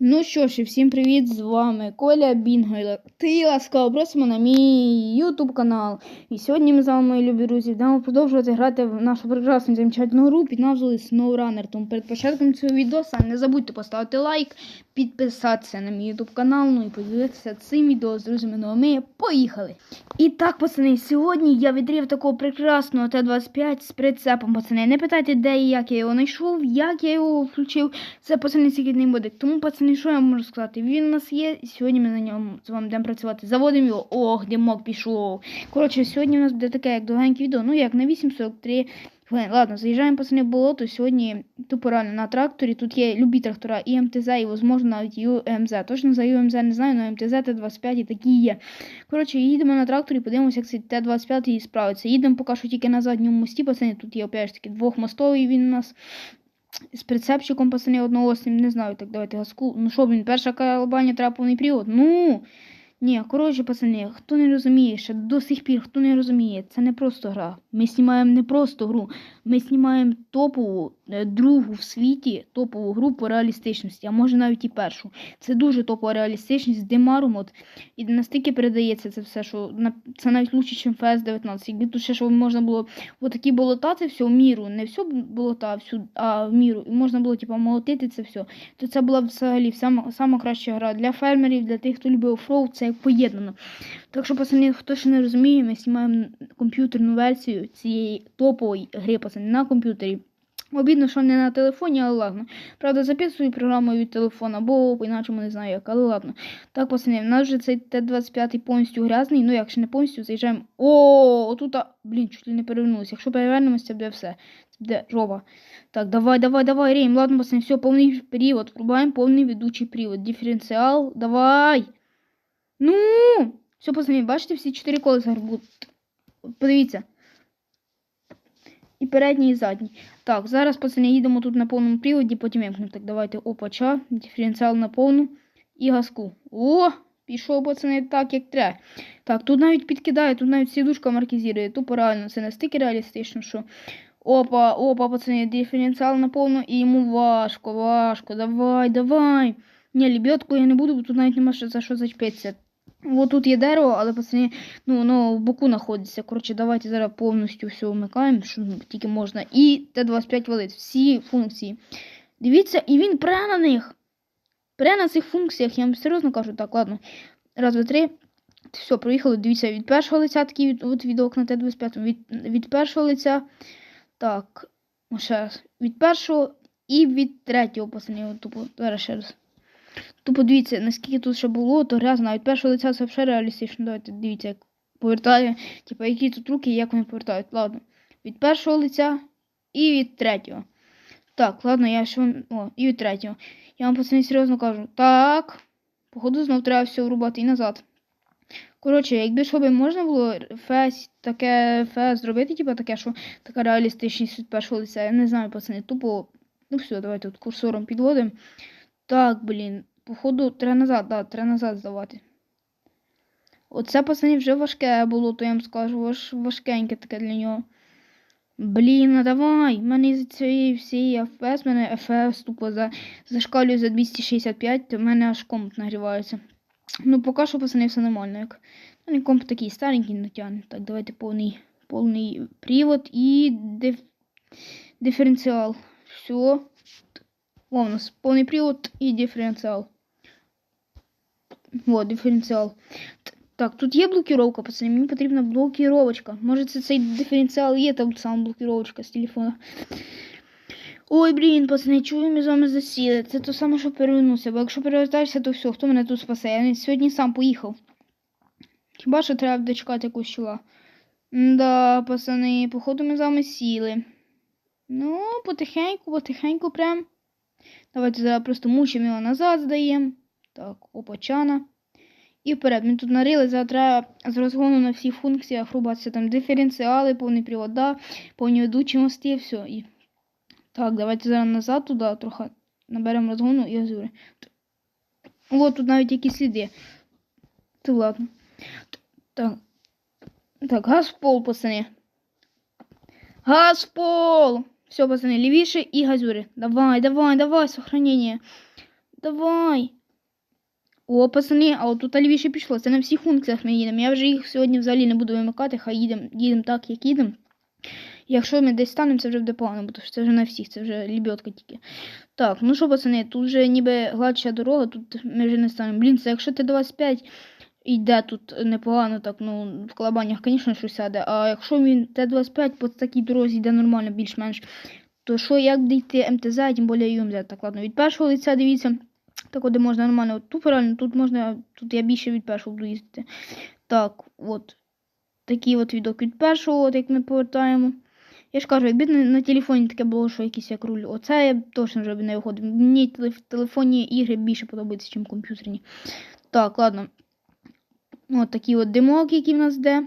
Ну що ж, і всім привіт, з вами Коля Бінгайлер. Ти ласкаво просимо на мій ютуб канал. І сьогодні ми з вами, мої любі друзі, будемо продовжувати грати в нашу прекрасну замечательну гру під назвою SnowRunner. Тому перед початком цього відео не забудьте поставити лайк, підписатися на мій ютуб канал, ну і поділитися цим відео з друзями новими. Поїхали! І так, пацани, сьогодні я відрів такого прекрасного Т-25 з прицепом, пацани. Не питайте, де і як я його знайшов, як я його включив. Це пацани секретний буде. Тому, пацани, що я можу сказати? Він у нас є, і сьогодні ми на ньому з вами будемо працювати. Заводимо його. Ох, димок пішов. Коротше, сьогодні у нас буде таке, як довгеньке відео. Ну як на 8.43 хвилин. Ладно, заїжджаємо пацани в болото. Сьогодні тупо реально на тракторі. Тут є любі трактора і МТЗ, і можливо навіть ЮМЗ. Точно за ЮМЗ не знаю, але МТЗ Т-25 і такі є. Коротше, їдемо на тракторі, подивимося, як цей Т-25 справиться. Їдемо поки що тільки на задньому мості, пацани. Тут є опять ж таки двохмостовий він у нас. З прицепчиком пацани одного з не знаю, так давайте газку. Ну що, блін, перша калабання треба повний привод. Ну. Ні, коротше, пацани, хто не розуміє, ще до сих пір, хто не розуміє, це не просто гра. Ми знімаємо не просто гру, ми знімаємо топову е, другу в світі топову гру по реалістичності, а може навіть і першу. Це дуже топова реалістичність з Демаром. От, і настільки передається це все, що це навіть краще, ніж ФС 19. Якби тут ще щоб можна було отакі болота, це все в міру, не все болота, всю, а в міру, і можна було типу, молотити це все, то це була взагалі сама, сама краща гра для фермерів, для тих, хто любив оффроуд, це поєднано. Так що, пацани, хто ще не розуміє, ми знімаємо комп'ютерну версію цієї топової гри, пацани, на комп'ютері. Обідно, що не на телефоні, але ладно. Правда, записую програму від телефона, бо по-іначому не знаю як, але ладно. Так, пацани, в нас вже цей Т-25 повністю грязний, ну якщо не повністю, заїжджаємо. О, отут, блін, чуть ли не перевернулося. Якщо перевернемося, це буде все. Це буде жопа. Так, давай, давай, давай, рейм. Ладно, пацани, все, повний привод. Врубаємо повний ведучий привод. Диференціал, давай. Ну, все, пацани, бачите, всі чотири колеса будуть. Подивіться. І передній, і задній. Так, зараз, пацани, їдемо тут на повному приводі, потім вимкнемо. Так, давайте опача, диференціал на повну і газку. О! Пішов, пацани, так, як треба. Так, тут навіть підкидає, тут навіть сідушка маркізує. Тупо реально, це настільки реалістично, що. Опа, опа, пацани, диференціал на повну і йому важко, важко. Давай, давай. Ні, лебедку я не буду, бо тут навіть нема за що зачепитися. Вот тут є дерево, але пацани, ну воно в боку знаходиться. Коротше, давайте зараз повністю все вмикаємо, що тільки можна. І Т-25 валить. Всі функції. Дивіться, і він пре на них. Пре на цих функціях, я вам серйозно кажу, так, ладно. Раз, два, три. Все, проїхали. Дивіться, від першого лиця такий від, от відок на Т-25. Від, від першого лиця. Так, ще раз. Від першого і від третього, пацани. Тупо, зараз ще раз. То подивіться, наскільки тут ще було, то грязно. Навіть першого лиця це вже реалістично. Давайте дивіться, як повертає. Типа, які тут руки і як вони повертають. Ладно. Від першого лиця і від третього. Так, ладно, я ще. О, і від третього. Я вам пацани серйозно кажу. Так. Походу, знов треба все врубати і назад. Коротше, якби що би можна було фес, таке фес зробити, типу таке, що така реалістичність від першого лиця. Я не знаю, пацани, тупо. Ну все, давайте тут курсором підводимо. Так, блін. Походу, треба назад, да, треба назад здавати. Оце, пацані, вже важке було, то я вам скажу, важ, важкеньке таке для нього. Блін, ну давай. У мене з цієї всієї FPS, мене FPS тупо за, зашкалює за 265, то в мене аж комп нагрівається. Ну, поки що, пацани, все нормально. Як. Ну, комп такий старенький натягне. Так, давайте повний повний привод і диф... диференціал. Все. О, у нас повний привод і диференціал. Вот, диференціал. Так, тут є блокировка, пацани, мені потрібна блокировочка. Може це цей диференціал є, там сама блокировочка з телефона. Ой, блін, пацани, чую, ми з вами засіли. Це то саме, що перевернувся, бо якщо перевертаєшся, то все, хто мене тут спасе? Я сьогодні сам поїхав. Хіба що треба дочекати якусь чула? Да, пацани, походу ми з вами сіли. Ну, потихеньку, потихеньку прям. Давайте зараз просто мучимо його назад, здаємо. Так, опачана. І вперед. Ми тут нарили, зараз треба з розгону на всіх функціях рубатися там диференціали, повний привода, повні ведучі мости, все. І... Так, давайте зараз назад туди трохи наберемо розгону і азури. О, тут навіть якісь сліди. Це ладно. Так. Так, газ в пол, пацани. Газ в пол! Все, пацаны, левейший и газюры. Давай, давай, давай, сохранение. Давай. О, пацани, а от тут лівіше пішло. Це на всіх функціях ми їдемо. Я вже їх сьогодні взагалі не буду вимикати, хай їдемо їдем так, як їдемо. Якщо ми десь станемо, це вже буде погано, бо це вже на всіх, це вже лібьотка тільки. Так, ну що, пацани, тут вже ніби гладша дорога, тут ми вже не станемо. Блін, це якщо Т-25 йде тут непогано, так, ну, в колобанях, звісно, щось сяде. А якщо він Т-25 по такій дорозі йде нормально, більш-менш, то що як буде йти МТЗ, тим більше ЮМЗ. Так, ладно, від першого лиця дивіться. Так, де можна нормально. От Тут реально, тут можна, тут я більше від першого буду їздити. Так, от. Такий от відок від першого, от як ми повертаємо. Я ж кажу, якби на, телефоні таке було, що якийсь як руль. Оце я точно вже не виходив. Мені телеф- телефонні ігри більше подобаються, ніж комп'ютерні. Так, ладно. От такий от димок, який в нас йде.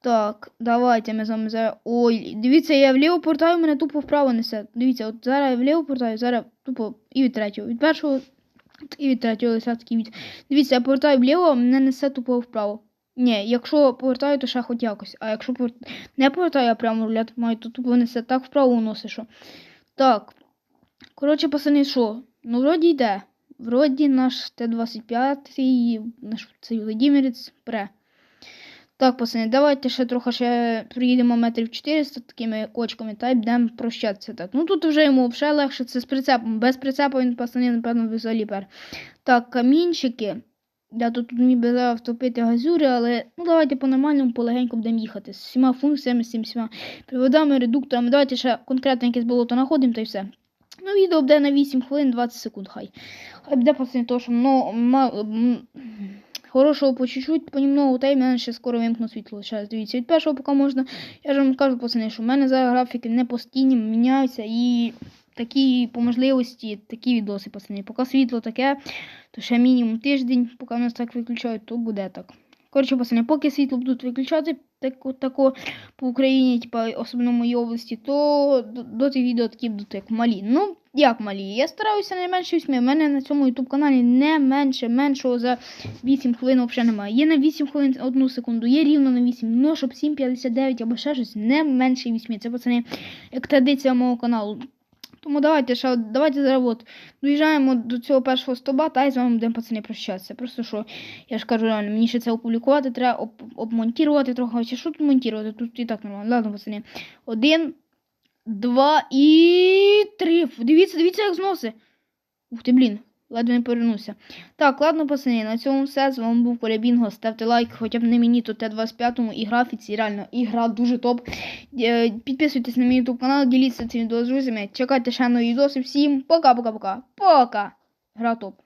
Так, давайте ми з. Ой, дивіться, я вліво повертаю, мене тупо вправо несе. Дивіться, от зараз я вліво повертаю, зараз тупо і від третього. Від першого і від третього лиса такий від. Дивіться, я повертаю вліво, мене несе тупо вправо. Ні, якщо повертаю, то ще хоч якось. А якщо повер... не повертаю, я прямо рулет маю, то тупо несе так вправо уносить, що. Так. Коротше, пацани, що? Ну, вроді йде. Вроді наш Т-25, наш цей Владимирець пре. Так, пацани, давайте ще трохи ще приїдемо метрів 400 такими кочками та й будемо прощатися. Так, ну тут вже йому вже легше, це з прицепом. Без прицепу він, пацани, напевно, взагалі пер. Так, камінчики. Я тут ніби зараз втопити газюри, але ну давайте по-нормальному, полегенько будемо їхати. З всіма функціями, з всіма приводами, редукторами. Давайте ще конкретно якесь болото знаходимо, та й все. Ну, відео буде на 8 хвилин 20 секунд, хай. Хай буде пацани, то що ну, мало, хорошого по чуть-чуть, понемногу, та й мене ще скоро вимкну світло. Зараз дивіться, від першого поки можна. Я ж вам кажу, пацани, що в мене зараз графіки не постійні, міняються і такі по можливості, такі відоси, пацани. Поки світло таке, то ще мінімум тиждень, поки нас так виключають, то буде так. Коротше, пацани, поки світло будуть виключати тако, тако по Україні, типа, особливо в моїй області, то до, до тих відео такі будуть як малі. Ну, як малі? Я стараюся не менше 8. У мене на цьому YouTube каналі не менше, меншого за 8 хвилин взагалі немає. Є на 8 хвилин 1 секунду, є рівно на 8, ну щоб 7,59 або ще щось не менше 8. Це пацани, як традиція мого каналу. Тому давайте ще давайте зараз от доїжджаємо до цього першого стоба, та й з вами будемо пацани прощатися. Просто що я ж кажу реально, мені ще це опублікувати, треба об, обмонтувати трохи. Чи що тут монтувати? Тут і так нормально. Ладно, пацани. Один, два і три. Дивіться, дивіться, як зноси. Ух ти, блін. Ледве не повернувся. Так, ладно, пацани, на цьому все. З вами був Полябінго. Ставте лайк, хоча б не мені, то Т25 і графіці. Реально, ігра дуже топ. Е, Підписуйтесь на мій YouTube канал, діліться цим відео з друзями. Чекайте ще нові відоси. Всім пока-пока-пока. Пока! Гра топ.